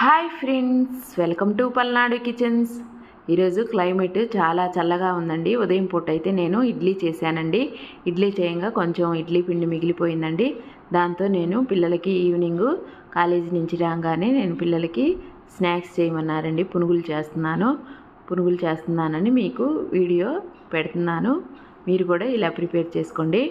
Hi friends welcome to Palnadu kitchens. ఈరోజు climate చాలా చల్లగా ఉందండి. ఉదయం పూట అయితే నేను ఇడ్లీ చేశానండి. ఇడ్లీ చేయంగా కొంచెం ఇడ్లీ పిండి మిగిలిపోయిందండి. దాంతో నేను పిల్లలకి ఈవినింగ్ కాలేజీ నుంచి రాగానే నేను పిల్లలకి స్నాక్స్ చేయమన్నారండి. పునుగులు చేస్తున్నాను పునుగులు చేస్తున్నానని మీకు వీడియో పెడుతున్నాను. మీరు కూడా ఇలా ప్రిపేర్ చేసుకోండి.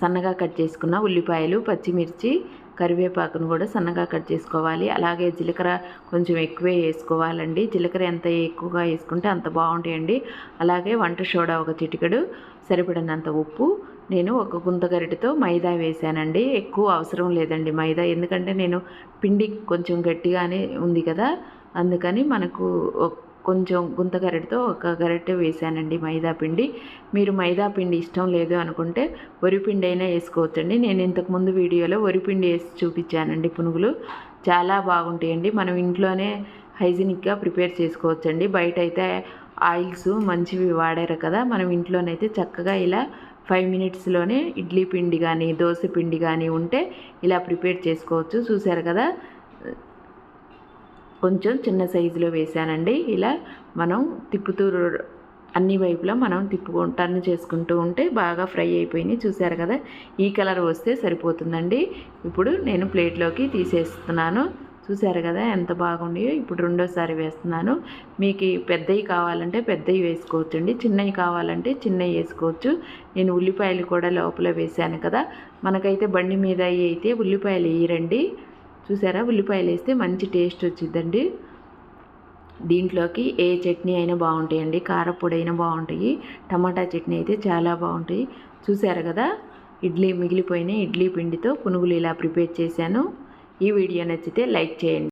సన్నగా కట్ చేసుకున్న ఉల్లిపాయలు పచ్చిమిర్చి కరివేపాకును కూడా సన్నగా కట్ చేసుకోవాలి. అలాగే జీలకర్ర కొంచెం ఎక్కువే వేసుకోవాలండి. జీలకర్ర ఎంత ఎక్కువగా వేసుకుంటే అంత బాగుంటాయండి. అలాగే వంట సోడా ఒక చిటికెడు సరిపడినంత ఉప్పు. నేను ఒక గుంత గరిటతో మైదా వేసానండి. ఎక్కువ అవసరం లేదండి మైదా. ఎందుకంటే నేను పిండి కొంచెం గట్టిగానే ఉంది కదా అందుకని మనకు కొంచెం గుంత గరిటతో ఒక గరిటె వేసానండి మైదా పిండి. మీరు మైదా పిండి ఇష్టం లేదు అనుకుంటే వరిపిండి అయినా వేసుకోవచ్చండి. నేను ఇంతకుముందు వీడియోలో వరిపిండి వేసి చూపించానండి పునుగులు. చాలా బాగుంటాయండి. మనం ఇంట్లోనే హైజీనిక్గా ప్రిపేర్ చేసుకోవచ్చండి. బయట అయితే ఆయిల్స్ మంచివి వాడారు కదా. మనం ఇంట్లోనైతే చక్కగా ఇలా ఫైవ్ మినిట్స్లోనే ఇడ్లీ పిండి కానీ దోశ పిండి కానీ ఉంటే ఇలా ప్రిపేర్ చేసుకోవచ్చు. చూసారు కదా? కొంచెం చిన్న సైజులో వేసానండి ఇలా మనం తిప్పుతూ అన్ని వైపులా మనం తిప్పుకు టర్న్ చేసుకుంటూ ఉంటే బాగా ఫ్రై అయిపోయినాయి. చూసారు కదా? ఈ కలర్ వస్తే సరిపోతుందండి. ఇప్పుడు నేను ప్లేట్లోకి తీసేస్తున్నాను. చూసారు కదా? ఎంత బాగుండయో ఇప్పుడు రెండోసారి వేస్తున్నాను. మీకు పెద్దవి కావాలంటే పెద్దవి వేసుకోవచ్చు అండి చిన్నవి కావాలంటే చిన్నవి వేసుకోవచ్చు. నేను ఉల్లిపాయలు కూడా లోపల వేసాను కదా? మనకైతే బండి మీద అయితే ఉల్లిపాయలు వేయరండి. చూసారా? ఉల్లిపాయలు వేస్తే మంచి టేస్ట్ వచ్చిద్దండి. దీంట్లోకి ఏ చట్నీ అయినా బాగుంటాయండి. కారపొడి అయినా బాగుంటాయి. టమాటా చట్నీ అయితే చాలా బాగుంటాయి. చూసారు కదా? ఇడ్లీ మిగిలిపోయిన ఇడ్లీ పిండితో పునుగులు ఇలా ప్రిపేర్ చేశాను. ఈ వీడియో నచ్చితే లైక్ చేయండి.